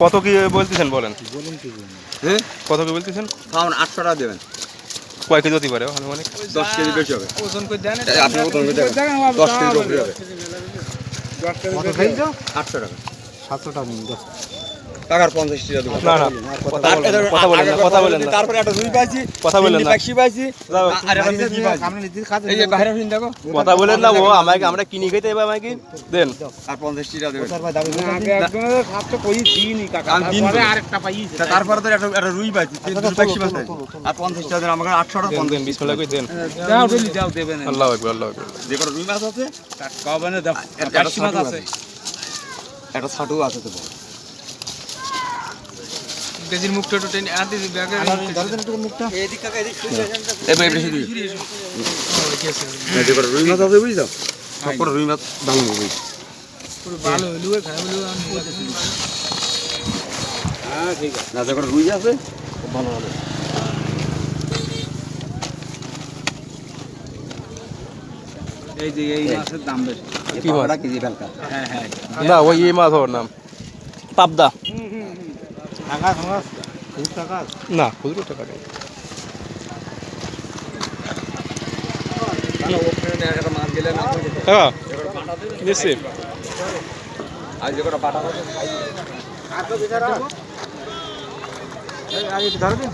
কত কি বলতেছেন বলেন? হ্যাঁ কত কি বলতেছেন? খাওয়ান আটশো টাকা দেবেন। কয় কেজি হতে পারে আনুমানিক? দশ কেজি বেশি হবে। ওজন করে দেন আপনি ওজন করে দেখেন দশ কেজি হবে আটশো টাকা। সাতশো টাকা নিন দশ টাকার পঞ্চাশ টাকা দেবো। না না কথা বলেন না, কথা বলেন না, কথা বলেন না। তারপরে একটা রুই পাইছি কথা বলেন না। পাখি পাইছি। এই যে বাইরে ফিন দেখো। কথা বলেন না ও আমাকে আমরা কিনি খেতে এবার আমাকে। দেন। আর পঞ্চাশ টাকা দেবেন। তারপরে আরেকটা পাইছি তারপরে তো একটা একটা রুই পাইছি তিন দুটো পাখি পাইছি। আর পঞ্চাশ টাকা দেন আমাকে আটশো টাকা দেন বিসমিল্লাহ করে দেন। দাও ডেলি দাও দেবে আল্লাহ আকবার আল্লাহ আকবার। যে রুই মাছ আছে কবে দাও একটা মাছ আছে। একটা ছাটু আছে তো বড়। কেজির মুখটা একটু টেনে আদি ব্যাগে ধরে দেন একটু মুখটা। এবার এবার শুধু যে কোনো রুই মাছ আছে বুঝছ সব করে রুই মাছ ভালো বুঝি পুরো ভালো হইল খারাপ হইল হ্যাঁ ঠিক আছে। না যে রুই আছে ভালো হবে। এই যে এই মাছের দাম বেশি। কি? পাবদা কেজি ফেলকা। হ্যাঁ হ্যাঁ। না ওই এই মাছ ওর নাম। পাবদা। টাকা সমাজ খুব টাকা না খুচরো টাকা নেই। একটা মাছ গেলে না টাকা দিচ্ছি আর যে কোনো বাটা আর একটু ধরে দিন